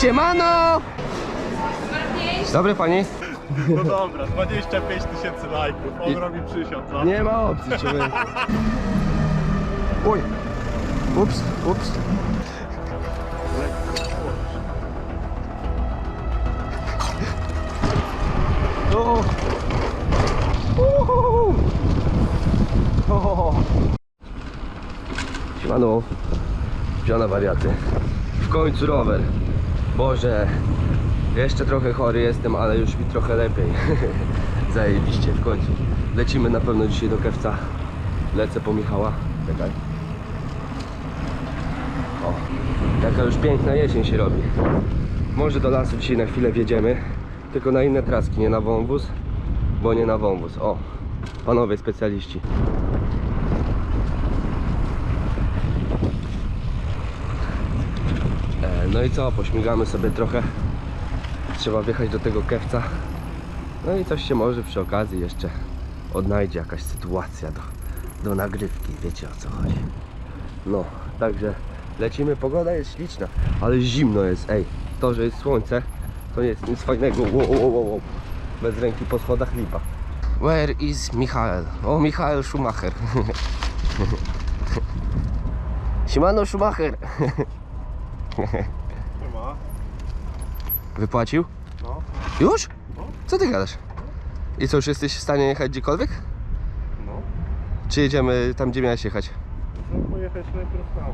Siemano! Dobry pani? No dobra, 25 tysięcy lajków, on I- robi przysiad, co? Nie ma opcji, człowiek. Oj! Ups, ups. O! Uhu! O! Siemano, piona wariaty. W końcu rower. Boże, jeszcze trochę chory jestem, ale już mi trochę lepiej. Zajebiście, w końcu. Lecimy na pewno dzisiaj do Kewca. Lecę po Michała. Czekaj. O, jaka już piękna jesień się robi. Może do lasu dzisiaj na chwilę wjedziemy. Tylko na inne traski, nie na wąwóz. Bo nie na wąwóz. O, panowie specjaliści. E, No i co, pośmigamy sobie trochę. Trzeba wjechać do tego kewca. No i coś się może przy okazji jeszcze odnajdzie, jakaś sytuacja do, do nagrywki, wiecie o co chodzi. No, także lecimy, pogoda jest śliczna, ale zimno jest, ej. To, że jest słońce, to nie jest nic fajnego. Wow, wow, wow, wow. Bez ręki po schodach lipa. Where is Michael? O, Michael Schumacher. Siemano Schumacher. Wypłacił? No. Już? Co ty gadasz? I co, już jesteś w stanie jechać gdziekolwiek? No. Czy jedziemy tam, gdzie miałeś jechać? No pojechać najpierw tam.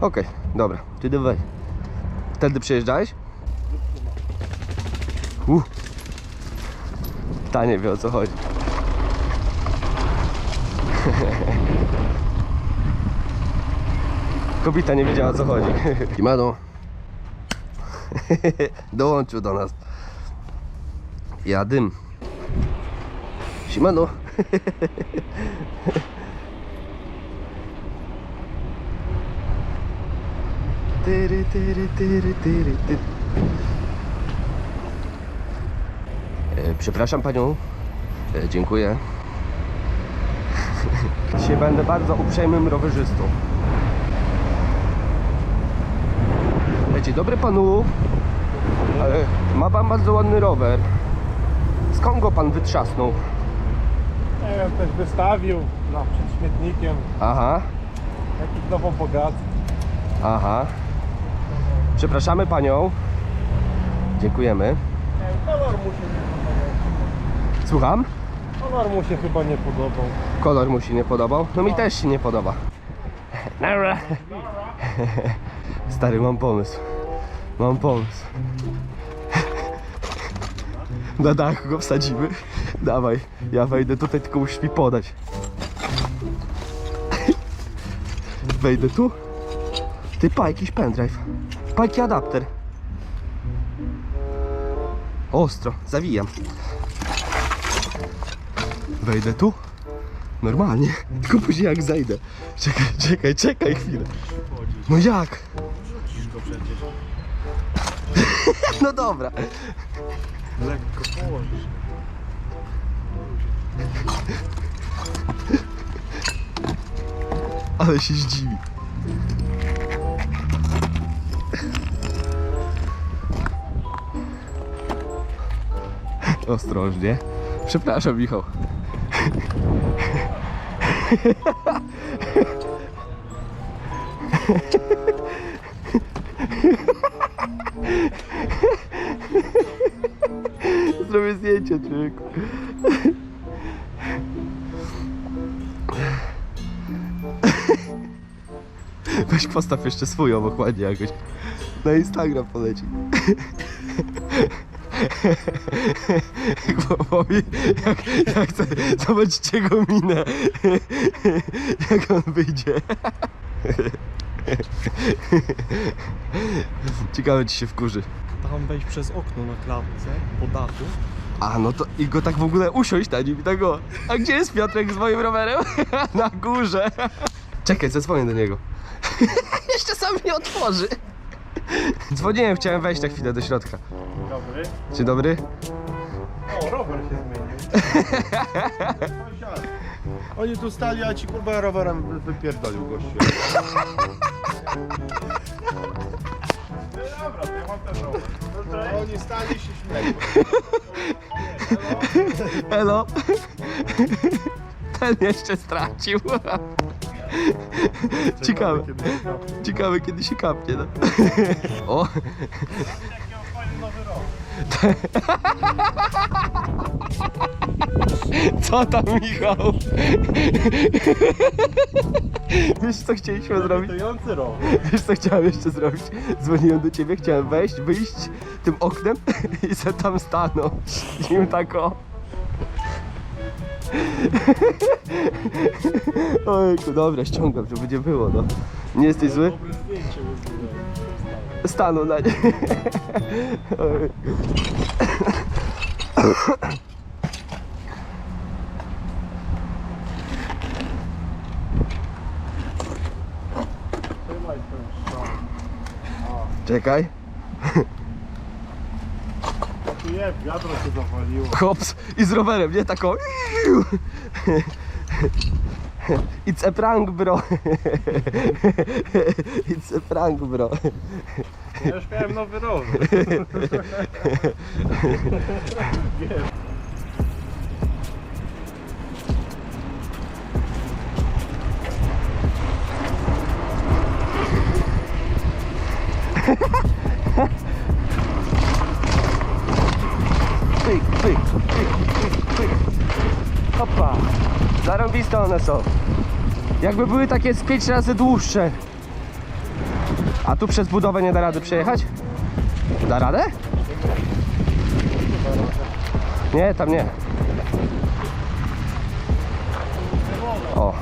Okej, dobra, ty dawaj. Wtedy przyjeżdżałeś? Uh. Ta nie wie o co chodzi. Kobieta nie wiedziała o co chodzi. Kimano. Dołączył do nas. Ja dym. Siemano. Tyry, tyry, tyry, tyry, tyry. E, Przepraszam panią. E, Dziękuję. Dzisiaj będę bardzo uprzejmym rowerzystą. Dzień dobry panu. E, Ma pan bardzo ładny rower. Skąd go pan wytrzasnął? Nie wiem, ktoś wystawił no, przed śmietnikiem Aha, jakiś nowo bogaty. aha. Przepraszamy panią. Dziękujemy. Nie wiem, kolor mu się nie podobał. Słucham? Kolor mu się chyba nie podobał. Kolor mu się nie podobał? No mi też się nie podoba. Nara. Stary, mam pomysł. Mam pomysł. Na dachu go wsadzimy. Dawaj, ja wejdę tutaj, tylko musisz mi podać. Wejdę tu. Ty pa, jakiś pendrive. Pa, jaki adapter. Ostro, zawijam. Wejdę tu. Normalnie, tylko później jak zejdę. Czekaj, czekaj, czekaj chwilę. No jak? Rzucisz go przecież. No dobra. Lekko położysz. Ale się zdziwi. Ostrożnie. Przepraszam, Michał. Zdjęcie, człowieku. Weź postaw jeszcze swój obok ładnie jakoś. Na Instagram poleci. Powie, jak, jak chce, zobaczcie jego minę. Jak on wyjdzie. Ciekawe czy się wkurzy. Tam wejść przez okno na klatce, po dachu. A no to i go tak w ogóle usiąść na nim i tak o. A gdzie jest Piotrek z moim rowerem? na górze. Czekaj, zadzwonię do niego. Jeszcze sam nie otworzy. Dzwoniłem, chciałem wejść na chwilę do środka. Dobry. Dzień dobry. O, rower się zmienił. Oni tu stali, a ci kurwa rowerem wy- wypierdolił gościu. Dobra, to ja mam rower. No oni stali się śmieją. Elo. Ten jeszcze stracił. Ciekawe. Ciekawe kiedy się kapnie, no. O, Jaki on fajny nowy rower. co tam Michał? Wiesz co chcieliśmy zrobić? Lewitujący rower. Wiesz co chciałem jeszcze zrobić? Dzwoniłem do ciebie, chciałem wejść, wyjść tym oknem i se tam stanąć. I im tak o. Ojku, dobra, ściągam, żeby nie było, no. Nie jesteś zły? Uzbierałem. Stanął na nie. Czekaj. Wiadro się zawaliło. Hops i z rowerem, nie taką. It's a prank, bro. It's a prank, bro. Ja już miałem nowy rower. Wiem. One są. Jakby były takie z 5 razy dłuższe. A tu przez budowę nie da rady przejechać? Da radę? Nie, tam nie. O,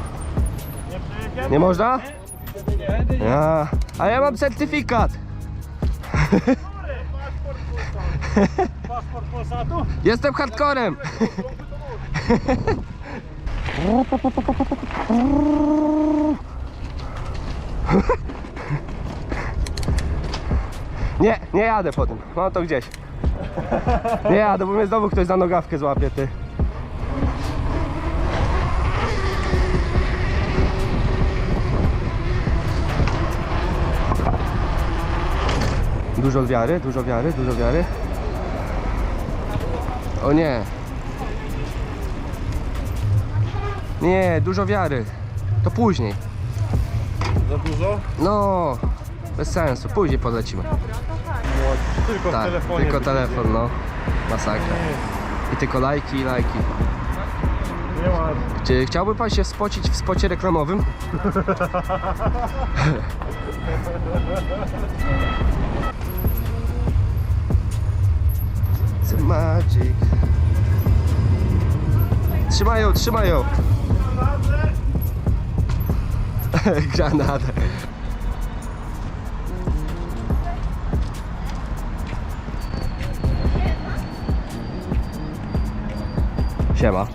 Nie można? Ja. A ja mam certyfikat. Jestem hardcorem. Nie, nie jadę po tym. Mam to gdzieś. Nie jadę, bo mnie znowu ktoś za nogawkę złapie, ty. Dużo wiary, dużo wiary, dużo wiary. O nie. Nie, dużo wiary. To później. Za dużo? No, bez sensu. Później podlecimy. Tylko w Tak, telefonie. tylko telefon, no. Masakra. I tylko lajki i lajki. Nie ma. Czy chciałby pan się spocić w spocie reklamowym? It's magic. Trzymają, trzymają. Granadę. Siema.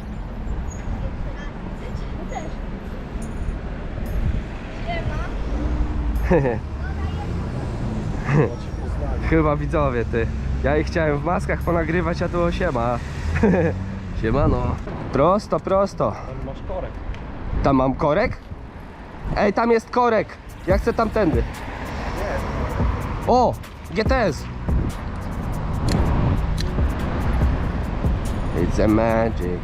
Chyba widzowie ty. Ja ich chciałem w maskach ponagrywać, a tu o siema. Siemano. Prosto, prosto. Tam masz korek. Tam mam korek? Ej, tam jest korek. Ja chcę tamtędy. O! GTS. It's a magic.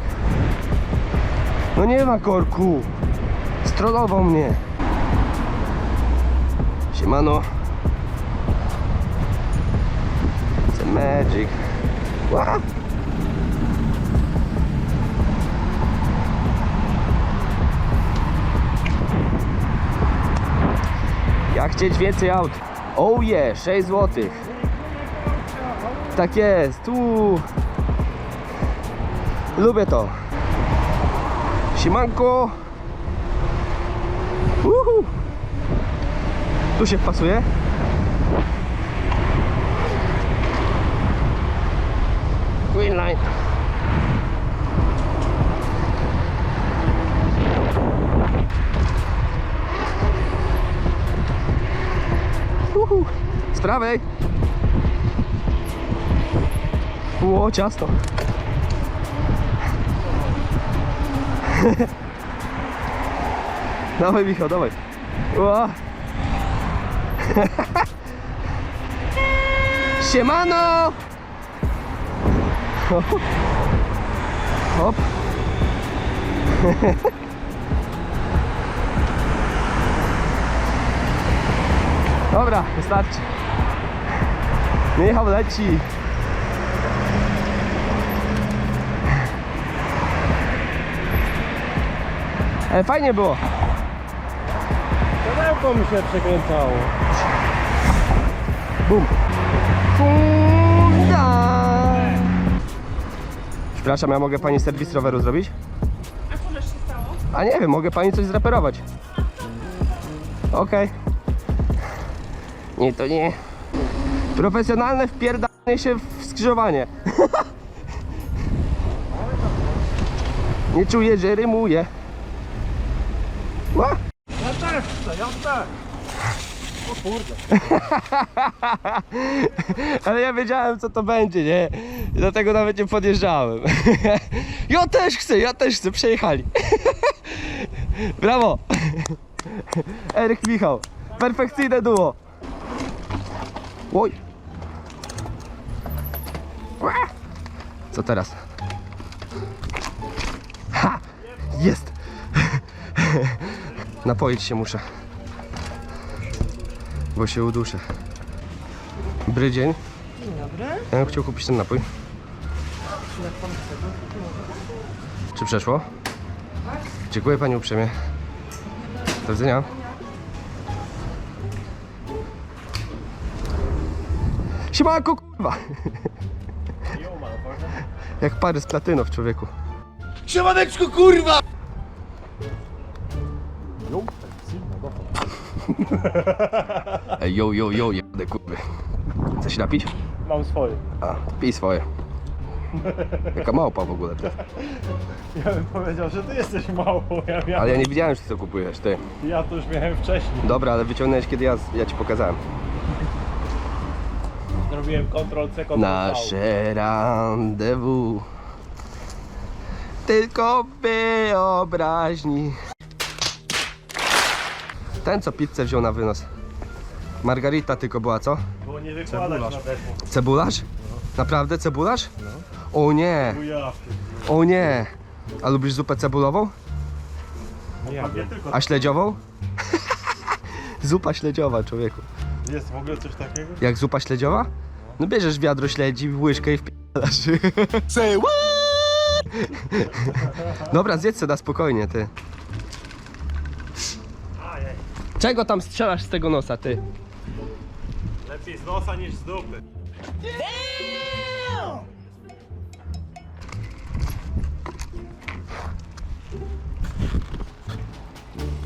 No nie ma korku. Strollował mnie. Siemano. It's a magic. Chcieć więcej aut? Oh yeah, 6 zł. Tak jest, tu. Lubię to. Siemanko. Uhu. Tu się wpasuje. Green line. Prawej. Ło, ciasto. dawaj Michał, dawaj. Ła. Siemano! Hop. Dobra, wystarczy. Michał leci. Ale fajnie było. Kadełko mi się przekręcało. Bum. Funda. Przepraszam, ja mogę pani serwis roweru zrobić? A co żeś się stało? A nie wiem, mogę pani coś zreperować. Okej. Nie, to nie. Profesjonalne wpierdanie się w skrzyżowanie. nie czuję, że rymuję. Ła. Ja też chcę, ja też. O kurde. Ale ja wiedziałem co to będzie, nie? Dlatego nawet nie podjeżdżałem. ja też chcę, ja też chcę, przejechali. Brawo! Eryk Michał, perfekcyjne duo. Oj. Co teraz? Ha! Jest! Napoić się muszę. Bo się uduszę. Dobry dzień. Dzień dobry. Ja bym chciał kupić ten napój. Czy przeszło? Dziękuję Pani uprzejmie. Do widzenia. Siemanko kurwa! Jak pary z platynów człowieku. Siemaneczku kurwa! Ej, yo, yo, yo, jadę kurwy. Chcesz napić? Mam swoje. A, to pij swoje. Jaka małpa w ogóle ty. Ja bym powiedział, że ty jesteś mało. Ja, miałem, Ale ja nie widziałem, że ty to kupujesz, ty. ja to już miałem wcześniej. Dobra, ale wyciągnąłeś kiedy ja, ja ci pokazałem. Zrobiłem Ctrl-C, Ctrl-V. Nasze rendezvous Tylko wyobraźni Ten co pizzę wziął na wynos Margarita tylko była, co? Było nie wykładać na deku. Cebularz? Naprawdę cebularz? O nie, o nie A lubisz zupę cebulową? Nie, tylko. A śledziową? Zupa śledziowa, człowieku Jest w ogóle coś takiego? Jak zupa śledziowa? No bierzesz wiadro śledzi, łyżkę i wpierasz. Say what? Dobra, zjedz se na spokojnie, ty. Ajej. Czego tam strzelasz z tego nosa, ty? Lepiej z nosa niż z dupy.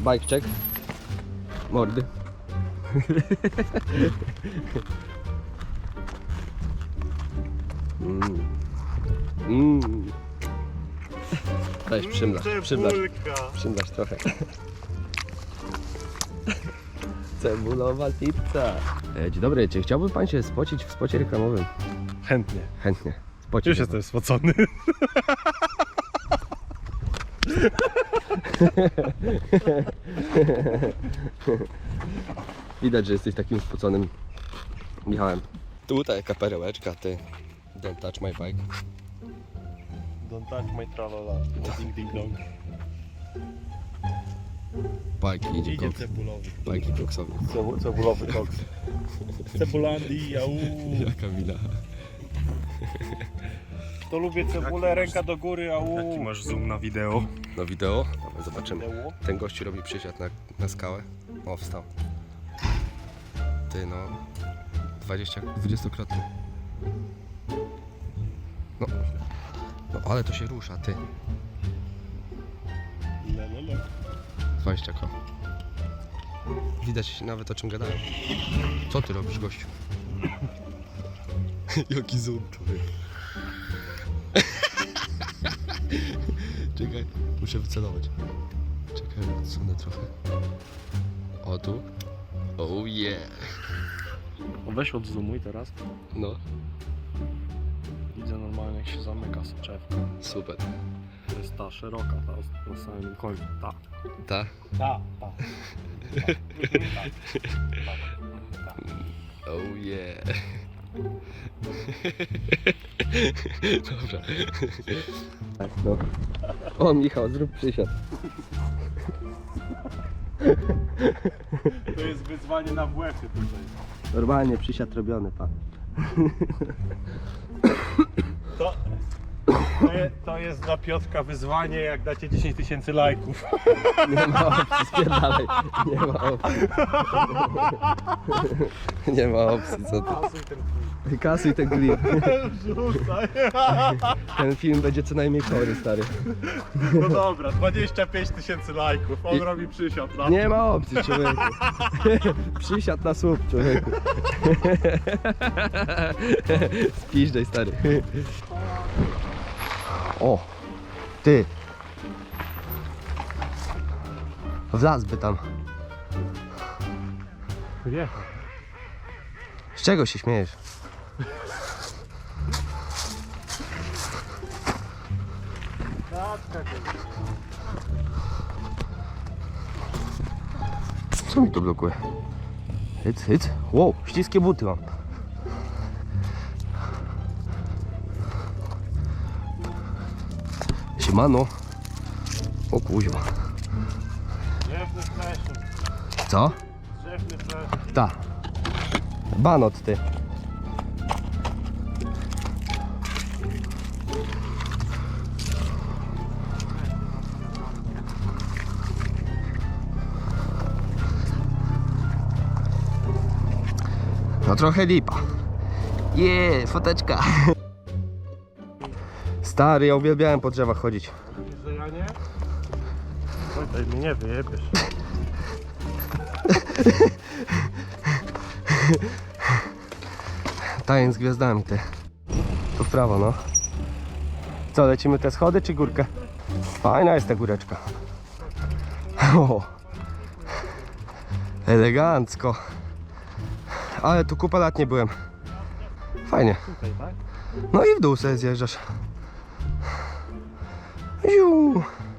Bike check. Mordy. Mm. Mm. Weź, przymlasz, przymlasz, przymlasz trochę. Cebulowa pizza. E, Dzień dobry, czy chciałby pan się spocić w spocie reklamowym? Chętnie. Chętnie. Spocić. Już jestem spocony. Widać, że jesteś takim spoconym Michałem. Tutaj jaka perełeczka, ty. Don't touch my bike. Don't touch my tralala. Ding ding dong. Bike idzie, Idzie koks. cebulowy. Bajki koksowe. Cebu, cebulowy koks. Cebulandii, au. Jaka mina. To lubię cebulę, ręka do góry, au. Jaki masz zoom na wideo? No wideo? Dawaj, zobaczymy. Ten gościu robi przysiad na, na skałę. O, wstał. Ty no. 20, 20-krotny. No. No ale to się rusza, ty. Le, le, le. 20 ko. Widać nawet o czym gadają. Co ty robisz, gościu? Jaki zoom, człowiek. Czekaj, muszę wycelować. Czekaj, odsunę trochę. O tu. Oh yeah. Weź odzoomuj teraz. No, Widzę normalnie jak się zamyka soczewka. super. To jest ta szeroka, ta na samym końcu. Ta. Ta? Ta, ta. Oh yeah. Dobra. Tak, no. O, Michał, zrób przysiad. To jest wyzwanie na WF-ie tutaj. Normalnie przysiad robiony, pan. To, to, je, to jest dla Piotrka wyzwanie, jak dacie 10 tysięcy lajków. Nie ma opcji, spierdalaj. Nie ma opcji. Nie ma opcji, co ty. Pasuj ten Kasuj ten klip. Rzucaj. Ten film będzie co najmniej chory, stary. No dobra, 25 tysięcy lajków. On I- robi przysiad na Nie ma opcji, człowieku. Przysiad na słup, człowieku. Spiżdżaj, stary. O, ty. Wlazłby tam. Nie. Z czego się śmiejesz? Co mi to blokuje? Hyc, hyc. Wow, śliskie buty mam. Siemano. O kuźwa. Drzewny fleszem. Co? Drzewny. Banot ty. No trochę lipa. Je, foteczka. Stary, ja uwielbiałem po drzewach chodzić. Widzisz, że ja nie? Oj, mnie nie wyjebiesz. Tajem z gwiazdami ty. To w prawo, no. Co, lecimy te schody czy górkę? Fajna jest ta góreczka. O, elegancko. Ale tu kupę lat nie byłem. Fajnie. Tutaj, tak? No i w dół sobie zjeżdżasz.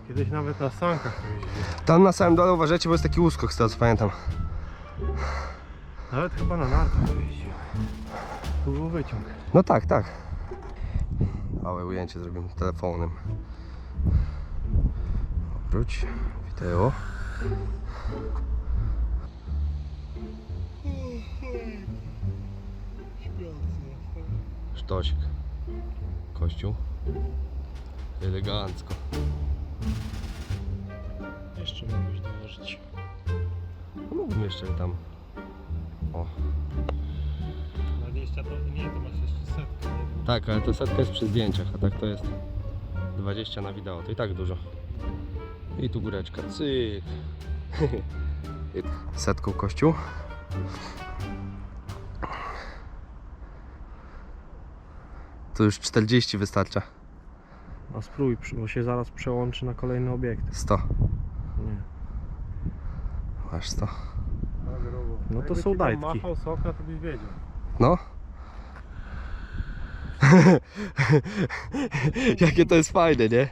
Kiedyś nawet na sankach to jeździłem. Tam na samym dole uważajcie, bo jest taki łuskok, z tego co pamiętam. Nawet chyba na nartach to jeździłem. Tu był wyciąg. No tak, tak. Małe ujęcie zrobimy telefonem. Wróć, wideo. Sztosik. Kościół. Elegancko. Jeszcze mógłbyś dołożyć. No Mógłbym jeszcze tam. O. 20 to nie, to masz jeszcze setkę. Nie? Tak, ale to setka jest przy zdjęciach, a tak to jest 20 na wideo. To i tak dużo. I tu góreczka. Cyk. Setką kościół. Tu już 40 wystarcza. A spróbuj, bo się zaraz przełączy na kolejny obiekt. 100. Nie. Masz 100. No to są dajtki. machał z okna, to byś wiedział. No. Jakie to jest fajne, nie?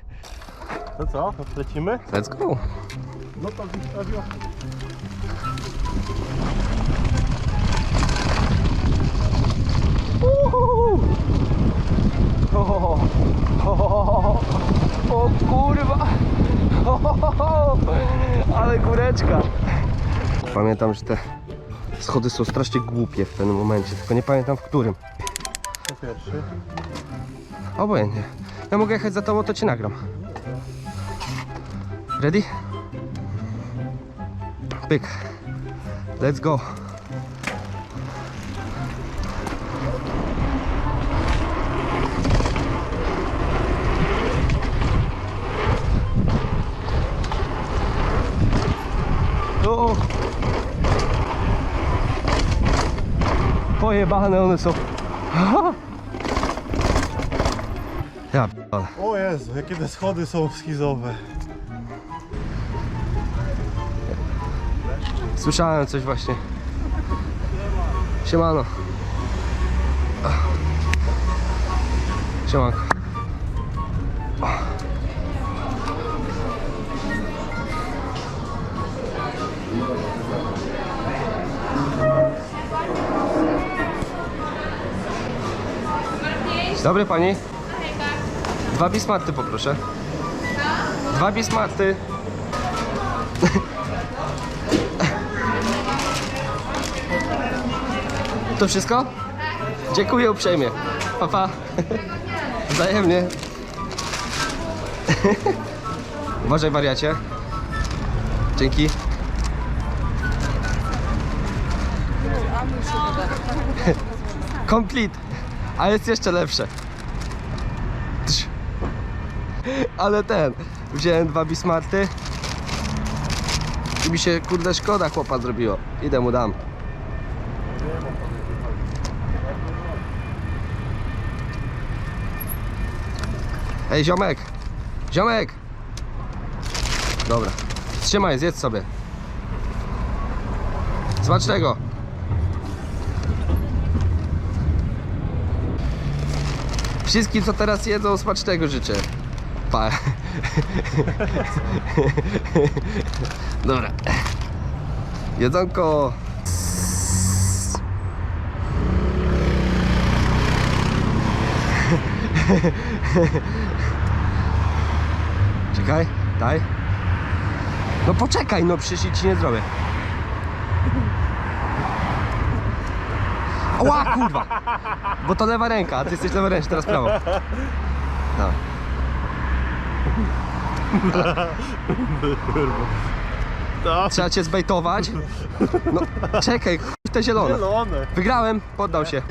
No co, lecimy? Let's go. No to wystawio. Uhu. O, o, o kurwa! Ale góreczka! Pamiętam, że te schody są strasznie głupie w tym momencie, tylko nie pamiętam w którym. To pierwszy. Obojętnie. Ja mogę jechać za tobą, to cię nagram. Ready? Pyk. Let's go. O! Pojebane one są. Ja. O Jezu, jakie te schody są schizowe. Słyszałem coś właśnie. Siemano. Siemanko. Dobry pani. Dwa bismarty poproszę. Dwa bismarty. To wszystko? Dziękuję uprzejmie. Pa, pa. Wzajemnie. Uważaj wariacie. Dzięki. Complete. A jest jeszcze lepsze. Ale ten. Wziąłem dwa bismarty. I mi się kurde szkoda chłopa zrobiło. Idę mu dam. Ej, ziomek! Ziomek! Dobra. Trzymaj, zjedz sobie. Smacznego! Wszystkim, co teraz jedzą, smacznego życzę. Pa. Dobra. Jedzonko. Czekaj, daj. No poczekaj, no przecież ci nie zrobię. Ła, kurwa! Bo to lewa ręka, a ty jesteś leworęczny, teraz prawo. No. Tak. Trzeba cię zbejtować. No, czekaj, chuj te zielone. Zielone. Wygrałem, poddał się.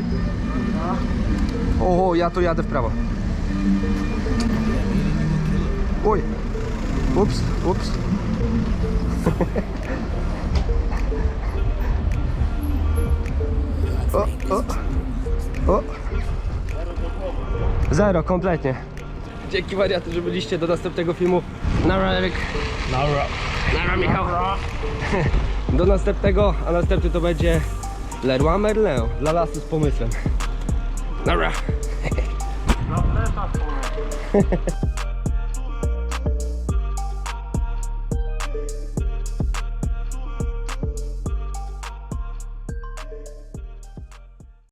O, ja tu jadę w prawo. Oj. Ups, ups. O, o. Zero, kompletnie. Dzięki wariaty, że byliście do następnego filmu. Nara, Eryk. Dobra. Nara, Michał. Do następnego, a następny to będzie Leroy Merlin dla lasu z pomysłem. Nara. Powiem.